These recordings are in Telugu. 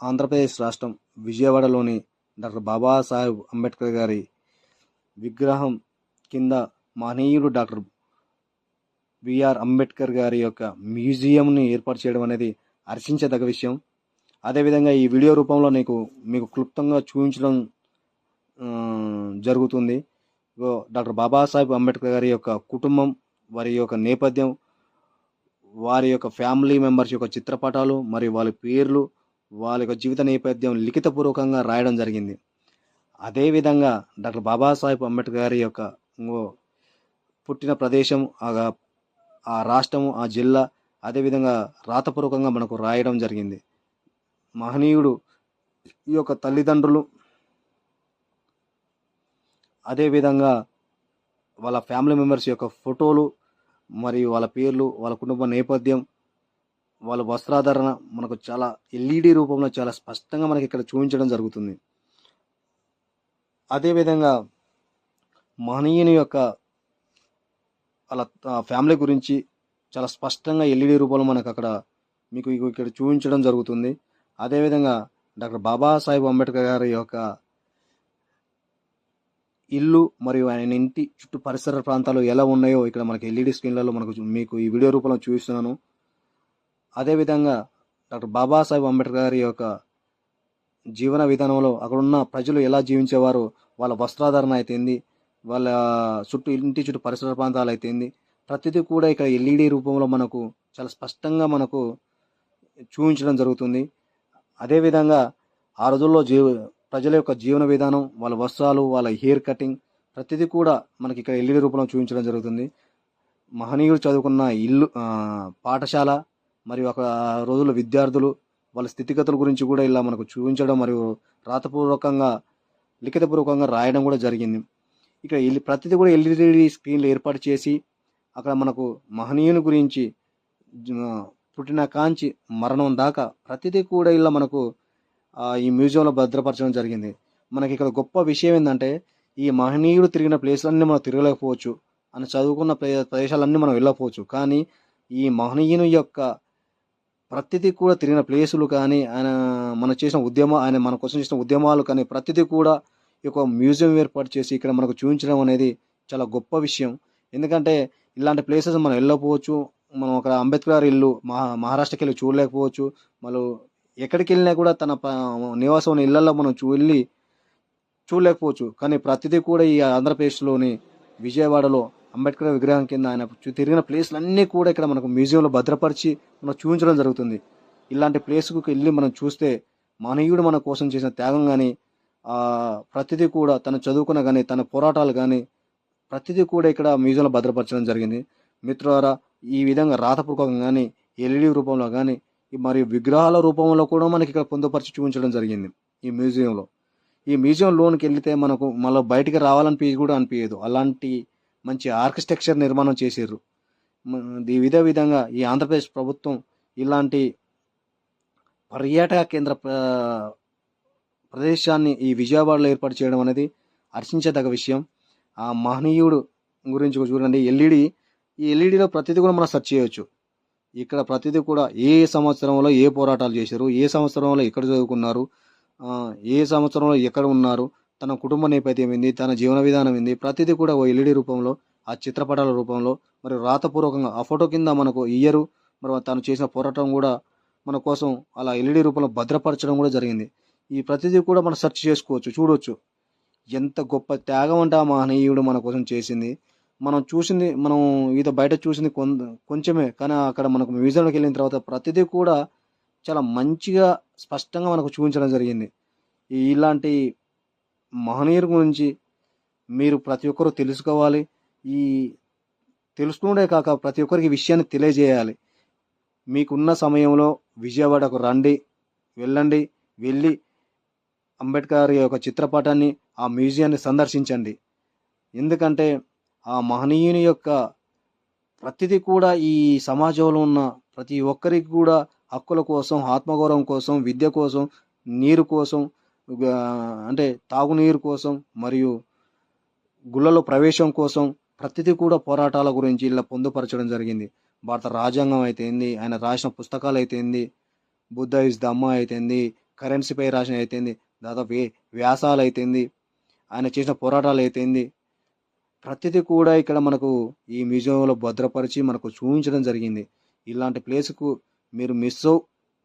ఆంధ్రప్రదేశ్ రాష్ట్రం విజయవాడలోని డాక్టర్ బాబాసాహెబ్ అంబేద్కర్ గారి విగ్రహం కింద మహనీయుడు డాక్టర్ బిఆర్ అంబేద్కర్ గారి యొక్క మ్యూజియంని ఏర్పాటు చేయడం అనేది హర్షించదగ్గ విషయం. అదేవిధంగా ఈ వీడియో రూపంలో నీకు మీకు క్లుప్తంగా చూపించడం జరుగుతుంది. డాక్టర్ బాబాసాహెబ్ అంబేద్కర్ గారి యొక్క కుటుంబం వారి యొక్క నేపథ్యం వారి యొక్క ఫ్యామిలీ మెంబర్స్ యొక్క చిత్రపటాలు మరియు వాళ్ళ పేర్లు వాళ్ళ యొక్క జీవిత నేపథ్యం లిఖితపూర్వకంగా రాయడం జరిగింది. అదేవిధంగా డాక్టర్ బాబాసాహెబ్ అంబేద్కర్ గారి యొక్క పుట్టిన ప్రదేశం ఆ ఆ రాష్ట్రము ఆ జిల్లా అదేవిధంగా రాతపూర్వకంగా మనకు రాయడం జరిగింది. మహనీయుడు ఈ యొక్క తల్లిదండ్రులు అదేవిధంగా వాళ్ళ ఫ్యామిలీ మెంబర్స్ యొక్క ఫోటోలు మరియు వాళ్ళ పేర్లు వాళ్ళ కుటుంబ నేపథ్యం వాళ్ళ వస్త్రాధారణ మనకు చాలా ఎల్ఈడి రూపంలో చాలా స్పష్టంగా మనకి ఇక్కడ చూపించడం జరుగుతుంది. అదేవిధంగా మహనీయుని యొక్క వాళ్ళ ఆ, ఫ్యామిలీ గురించి చాలా స్పష్టంగా ఎల్ఈడి రూపంలో మనకు అక్కడ మీకు ఇక్కడ చూపించడం జరుగుతుంది. అదేవిధంగా డాక్టర్ బాబాసాహెబ్ అంబేద్కర్ గారి యొక్క ఇల్లు మరియు ఆయన ఇంటి చుట్టూ పరిసర ప్రాంతాలు ఎలా ఉన్నాయో ఇక్కడ మనకి ఎల్ఈడి స్క్రీన్లలో మనకు మీకు ఈ వీడియో రూపంలో చూపిస్తున్నాను. అదేవిధంగా డాక్టర్ బాబాసాహెబ్ అంబేద్కర్ గారి యొక్క జీవన విధానంలో అక్కడున్న ప్రజలు ఎలా జీవించేవారు వాళ్ళ వస్త్రాధారణ అయితేంది వాళ్ళ చుట్టూ ఇంటి చుట్టూ పరిసర ప్రాంతాలు అయితేంది ప్రతిదీ కూడా ఇక్కడ ఎల్ఈడి రూపంలో మనకు చాలా స్పష్టంగా మనకు చూపించడం జరుగుతుంది. అదేవిధంగా ఆ రోజుల్లో జీవ ప్రజల యొక్క జీవన విధానం వాళ్ళ వస్త్రాలు వాళ్ళ హెయిర్ కటింగ్ ప్రతిదీ కూడా మనకి ఇక్కడ ఎల్ఈడి రూపంలో చూపించడం జరుగుతుంది. మహనీయుడు చదువుకున్న ఇల్లు పాఠశాల మరియు అక్కడ ఆ రోజుల్లో విద్యార్థులు వాళ్ళ స్థితిగతుల గురించి కూడా ఇలా మనకు చూపించడం మరియు రాతపూర్వకంగా లిఖితపూర్వకంగా రాయడం కూడా జరిగింది. ఇక్కడ ఎల్ ప్రతిదీ కూడా ఎల్ఈడి స్క్రీన్లు ఏర్పాటు చేసి అక్కడ మనకు మహనీయుని గురించి పుట్టిన కాంచి మరణం దాకా ప్రతిదీ కూడా ఇలా మనకు ఈ మ్యూజియంలో భద్రపరచడం జరిగింది. మనకి ఇక్కడ గొప్ప విషయం ఏంటంటే ఈ మహనీయుడు తిరిగిన ప్లేస్లన్నీ మనం తిరగలేకపోవచ్చు. అని చదువుకున్న ప్రదేశాలన్నీ మనం వెళ్ళకపోవచ్చు. కానీ ఈ మహనీయుని యొక్క ప్రతిదీ కూడా తిరిగిన ప్లేసులు కానీ ఆయన మనం చేసిన ఉద్యమ ఆయన మన కోసం చేసిన ఉద్యమాలు కానీ ప్రతిదీ కూడా ఈ యొక్క మ్యూజియం ఏర్పాటు చేసి ఇక్కడ మనకు చూపించడం అనేది చాలా గొప్ప విషయం. ఎందుకంటే ఇలాంటి ప్లేసెస్ మనం వెళ్ళకపోవచ్చు. మనం అక్కడ అంబేద్కర్ ఇల్లు మహా మహారాష్ట్రకి వెళ్ళి చూడలేకపోవచ్చు. మళ్ళీ ఎక్కడికి వెళ్ళినా కూడా తన నివాసం ఉన్న ఇళ్ళలో మనం చూ వెళ్ళి చూడలేకపోవచ్చు. కానీ ప్రతిదీ కూడా ఈ ఆంధ్రప్రదేశ్లోని విజయవాడలో అంబేద్కర్ విగ్రహం కింద ఆయన తిరిగిన ప్లేస్లన్నీ కూడా ఇక్కడ మనకు మ్యూజియంలో భద్రపరిచి మనం చూపించడం జరుగుతుంది. ఇలాంటి ప్లేస్కు వెళ్ళి మనం చూస్తే మహనీయుడు మన కోసం చేసిన త్యాగం కానీ ప్రతిదీ కూడా తను చదువుకున్న కానీ తన పోరాటాలు కానీ ప్రతిదీ కూడా ఇక్కడ మ్యూజియంలో భద్రపరచడం జరిగింది. మిత్రులారా ఈ విధంగా రాతపూర్వకం కానీ ఎల్ఈడి రూపంలో కానీ మరియు విగ్రహాల రూపంలో కూడా మనకి ఇక్కడ పొందుపరిచి చూపించడం జరిగింది ఈ మ్యూజియంలో. ఈ మ్యూజియం లోనికి వెళ్తే మనకు మళ్ళీ బయటికి రావాలనిపి కూడా అనిపించదు అలాంటి మంచి ఆర్కిటెక్చర్ నిర్మాణం చేసారు ఈ విధ విధంగా ఈ ఆంధ్రప్రదేశ్ ప్రభుత్వం ఇలాంటి పర్యాటక కేంద్ర ప్రదేశాన్ని ఈ విజయవాడలో ఏర్పాటు చేయడం అనేది హర్షించదగ్గ విషయం. ఆ మహనీయుడు గురించి చూడండి. ఎల్ఈడి ఈ ఎల్ఈడిలో ప్రతిదీ కూడా మనం సెర్చ్ చేయొచ్చు. ఇక్కడ ప్రతిదీ కూడా ఏ సంవత్సరంలో ఏ పోరాటాలు చేశారు ఏ సంవత్సరంలో ఎక్కడ చదువుకున్నారు ఏ సంవత్సరంలో ఎక్కడ ఉన్నారు తన కుటుంబ నేపథ్యం ఏంది తన జీవన విధానం ఏంది ప్రతిదీ కూడా ఓ ఎల్ఈడి రూపంలో ఆ చిత్రపటాల రూపంలో మరి రాతపూర్వకంగా ఆ ఫోటో కింద మనకు ఇయ్యరు. మరి తను చేసిన పోరాటం కూడా మన కోసం అలా ఎల్ఈడి రూపంలో భద్రపరచడం కూడా జరిగింది. ఈ ప్రతిదీ కూడా మనం సెర్చ్ చేసుకోవచ్చు చూడవచ్చు ఎంత గొప్ప త్యాగం అంటే ఆ మహనీయుడు మన కోసం చేసింది. మనం చూసింది మనం ఈత బయట చూసింది కొం కొంచెమే కానీ అక్కడ మనకు మ్యూజియంలోకి వెళ్ళిన తర్వాత ప్రతిదీ కూడా చాలా మంచిగా స్పష్టంగా మనకు చూపించడం జరిగింది. ఈ- ఇలాంటి మహనీయుల గురించి మీరు ప్రతి ఒక్కరూ తెలుసుకోవాలి. ఈ తెలుసుకునే కాక ప్రతి ఒక్కరికి విషయాన్ని తెలియజేయాలి. మీకున్న సమయంలో విజయవాడకు రండి వెళ్ళండి వెళ్ళి అంబేద్కర్ యొక్క చిత్రపటాన్ని ఆ మ్యూజియాన్ని సందర్శించండి. ఎందుకంటే ఆ మహనీయుని యొక్క ప్రతిదీ కూడా ఈ సమాజంలో ఉన్న ప్రతి ఒక్కరికి కూడా హక్కుల కోసం ఆత్మగౌరవం కోసం విద్య కోసం నీరు కోసం అంటే తాగునీరు కోసం మరియు గుళ్ళలో ప్రవేశం కోసం ప్రతిదీ కూడా పోరాటాల గురించి ఇలా పొందుపరచడం జరిగింది. భారత రాజ్యాంగం అయితేంది ఆయన రాసిన పుస్తకాలు అయితేంది బుద్ధ ఇస్ దమ్మ అయితేంది కరెన్సీపై రాసిన అయితేంది దాదాపు ఏ వ్యాసాలు అయితేంది ఆయన చేసిన పోరాటాలు అయితేంది ప్రతిదీ కూడా ఇక్కడ మనకు ఈ మ్యూజియంలో భద్రపరిచి మనకు చూపించడం జరిగింది. ఇలాంటి ప్లేస్కు మీరు మిస్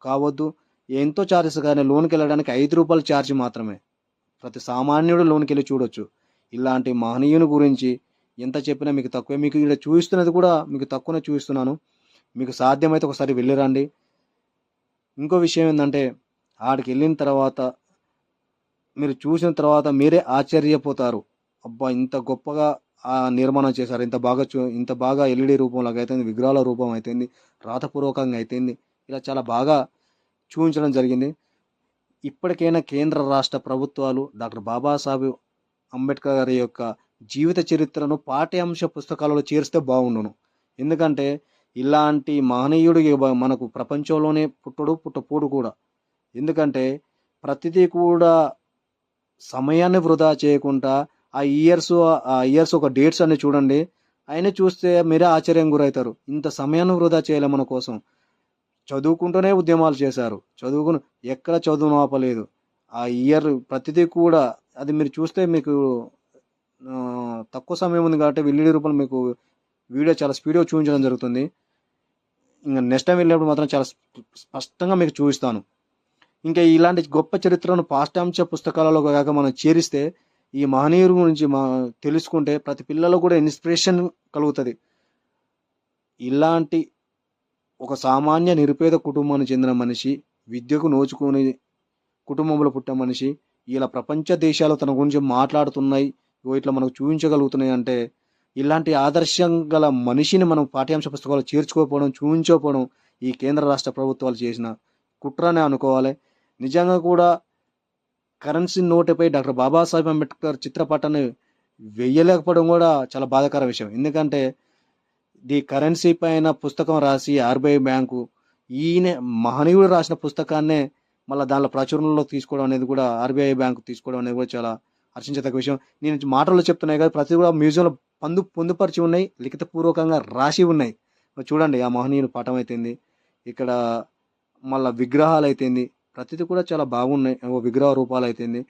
కావద్దు. ఎంతో ఛార్జెస్ కానీ లోన్కి వెళ్ళడానికి ఐదు రూపాయల ఛార్జ్ మాత్రమే. ప్రతి సామాన్యుడు లోన్కి వెళ్ళి చూడొచ్చు. ఇలాంటి మహనీయుని గురించి ఎంత చెప్పినా మీకు తక్కువే. మీకు ఇక్కడ చూపిస్తున్నది కూడా మీకు తక్కువనే చూపిస్తున్నాను. మీకు సాధ్యమైతే ఒకసారి వెళ్ళిరండి ఇంకో విషయం ఏంటంటే ఆడికి వెళ్ళిన తర్వాత మీరు చూసిన తర్వాత మీరే ఆశ్చర్యపోతారు. అబ్బా ఇంత గొప్పగా ఆ నిర్మాణం చేశారు. ఇంత బాగా చూ ఇంత బాగా ఎల్ఈడి రూపంలో అయితే విగ్రహాల రూపం అయితేంది రాతపూర్వకంగా అయితేంది ఇలా చాలా బాగా చూపించడం జరిగింది. ఇప్పటికైనా కేంద్ర రాష్ట్ర ప్రభుత్వాలు డాక్టర్ బాబాసాహెబ్ అంబేద్కర్ గారి యొక్క జీవిత చరిత్రను పాఠ్యాంశ పుస్తకాలలో చేరిస్తే బాగుండును. ఎందుకంటే ఇలాంటి మహనీయుడు మనకు ప్రపంచంలోనే పుట్టడు పుట్టపోడు కూడా. ఎందుకంటే ప్రతిదీ కూడా సమయాన్ని వృధా చేయకుండా ఆ ఇయర్స్ ఆ ఇయర్స్ ఒక డేట్స్ అన్ని చూడండి. ఆయన చూస్తే మీరే ఆశ్చర్యం గురవుతారు. ఇంత సమయాన్ని వృధా చేయలే మన కోసం. చదువుకుంటూనే ఉద్యమాలు చేశారు. చదువుకుని ఎక్కడ చదువును ఆపలేదు. ఆ ఇయర్ ప్రతిదీ కూడా అది మీరు చూస్తే మీకు తక్కువ సమయం ఉంది కాబట్టి వెల్లుడి రూపంలో మీకు వీడియో చాలా స్పీడ్గా చూపించడం జరుగుతుంది. ఇంకా నెక్స్ట్ టైం వెళ్ళినప్పుడు మాత్రం చాలా స్పష్టంగా మీకు చూపిస్తాను. ఇంకా ఇలాంటి గొప్ప చరిత్రను పాఠ్యాంశ పుస్తకాలలో కాక మనం చేరిస్తే ఈ మహనీయుల గురించి మా తెలుసుకుంటే ప్రతి పిల్లలు కూడా ఇన్స్పిరేషన్ కలుగుతుంది. ఇలాంటి ఒక సామాన్య నిరుపేద కుటుంబానికి చెందిన మనిషి విద్యకు నోచుకుని కుటుంబంలో పుట్టిన మనిషి ఇలా ప్రపంచ దేశాలు తన గురించి మాట్లాడుతున్నాయి ఇట్లా మనకు చూపించగలుగుతున్నాయి అంటే ఇలాంటి ఆదర్శం గల మనిషిని మనం పాఠ్యాంశ పుస్తకాలు చేర్చుకోకపోవడం చూపించకపోవడం ఈ కేంద్ర రాష్ట్ర ప్రభుత్వాలు చేసిన కుట్రనే అనుకోవాలి. నిజంగా కూడా కరెన్సీ నోటుపై డాక్టర్ బాబాసాహెబ్ అంబేద్కర్ చిత్రపటాన్ని వేయలేకపోవడం కూడా చాలా బాధాకర విషయం. ఎందుకంటే ది కరెన్సీ పైన పుస్తకం రాసి ఆర్బీఐ బ్యాంకు ఈయన మహనీయుడు రాసిన పుస్తకాన్నే మళ్ళీ దానిలో ప్రచురణలో తీసుకోవడం అనేది కూడా ఆర్బీఐ బ్యాంకు తీసుకోవడం అనేది కూడా చాలా హర్షించదగ్గ విషయం. నేను మాటల్లో చెప్తున్నాయి కదా ప్రతి కూడా మ్యూజియంలో పందు పొందుపరిచి ఉన్నాయి లిఖితపూర్వకంగా రాసి ఉన్నాయి. చూడండి ఆ మహనీయుని పటం అయితేంది ఇక్కడ మళ్ళీ విగ్రహాలు అయితేంది ప్రతిదీ కూడా చాలా బాగున్నాయి ఓ విగ్రహ రూపాలు అయితేంది.